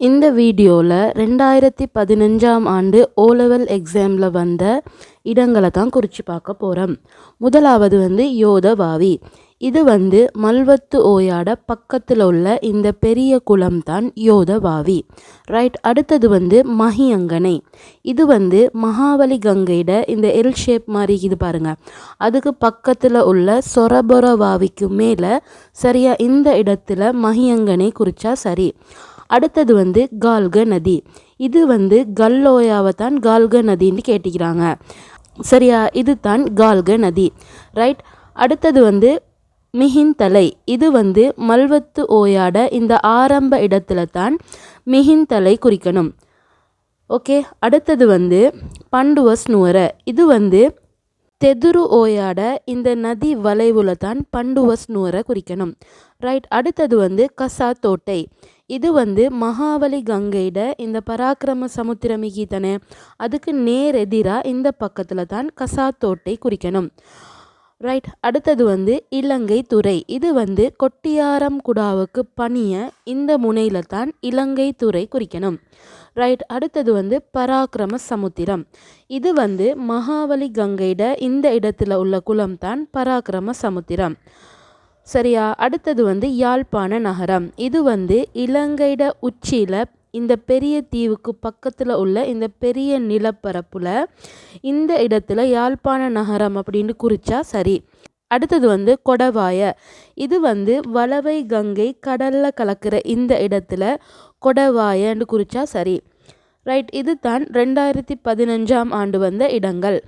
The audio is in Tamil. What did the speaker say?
இந்த வீடியோவில் ரெண்டாயிரத்தி பதினஞ்சாம் ஆண்டு ஓ லெவல் எக்ஸாமில் வந்த இடங்களை தான் குறித்து பார்க்க போகிறோம் முதலாவது வந்து யோதவாவி. இது வந்து மல்வத்து ஓயாட பக்கத்தில் உள்ள இந்த பெரிய குளம் தான் யோதவாவி. ரைட் அடுத்தது வந்து மஹியங்கனை. இது வந்து மகாவலி கங்கையிட இந்த எல் ஷேப் மாதிரி இது பாருங்க. அதுக்கு பக்கத்தில் உள்ள சொரபொரவாவிக்கு மேலே சரியாக இந்த இடத்துல மஹியங்கனை குறித்தா சரி. அடுத்தது வந்து கால்க நதி. இது வந்து கல்லோயாவை தான் கால்க நதின்னு கேட்டிக்கிறாங்க. சரியா? இது தான் கால்க நதி. ரைட். அடுத்தது வந்து மிஹின்தலை இது வந்து மல்வத்து ஓயாட இந்த ஆரம்ப இடத்துல தான் மிஹின்தலை குறிக்கணும். ஓகே. அடுத்தது வந்து பண்டுவஸ் நுவர இது வந்து தெதுரு ஓயாட இந்த நதி வளைவுல தான் பண்டுவஸ் நுவர குறிக்கணும். ரைட். அடுத்தது வந்து கசா தோட்டை இது வந்து மகாவலி கங்கையிட இந்த பராக்கிரம சமுத்திரமிகி தானே அதுக்கு நேர் எதிராக இந்த பக்கத்தில் தான் கசாத்தோட்டை குறிக்கணும். ரைட் அடுத்தது வந்து இலங்கை துறை. இது வந்து கொட்டியாரம் குடாவுக்கு பணிய இந்த முனையில தான் இலங்கை துறை குறிக்கணும். ரைட் அடுத்தது வந்து பராக்கிரம சமுத்திரம். இது வந்து மகாவலி கங்கையிட இந்த இடத்துல உள்ள குளம் தான் பராக்கிரம சமுத்திரம். சரியா? அடுத்தது வந்து யாழ்ப்பாண நகரம். இது வந்து இலங்கையிட உச்சியில் இந்த பெரிய தீவுக்கு பக்கத்தில் உள்ள இந்த பெரிய நிலப்பரப்பில் இந்த இடத்துல யாழ்ப்பாண நகரம் அப்படின்னு குறித்தா சரி. அடுத்தது வந்து கொடவாய. இது வந்து வளவை கங்கை கடலில் கலக்கிற இந்த இடத்துல கொடவாயன்னு குறித்தா சரி. ரைட் இது தான் ரெண்டாயிரத்தி பதினஞ்சாம் ஆண்டு வந்த இடங்கள்.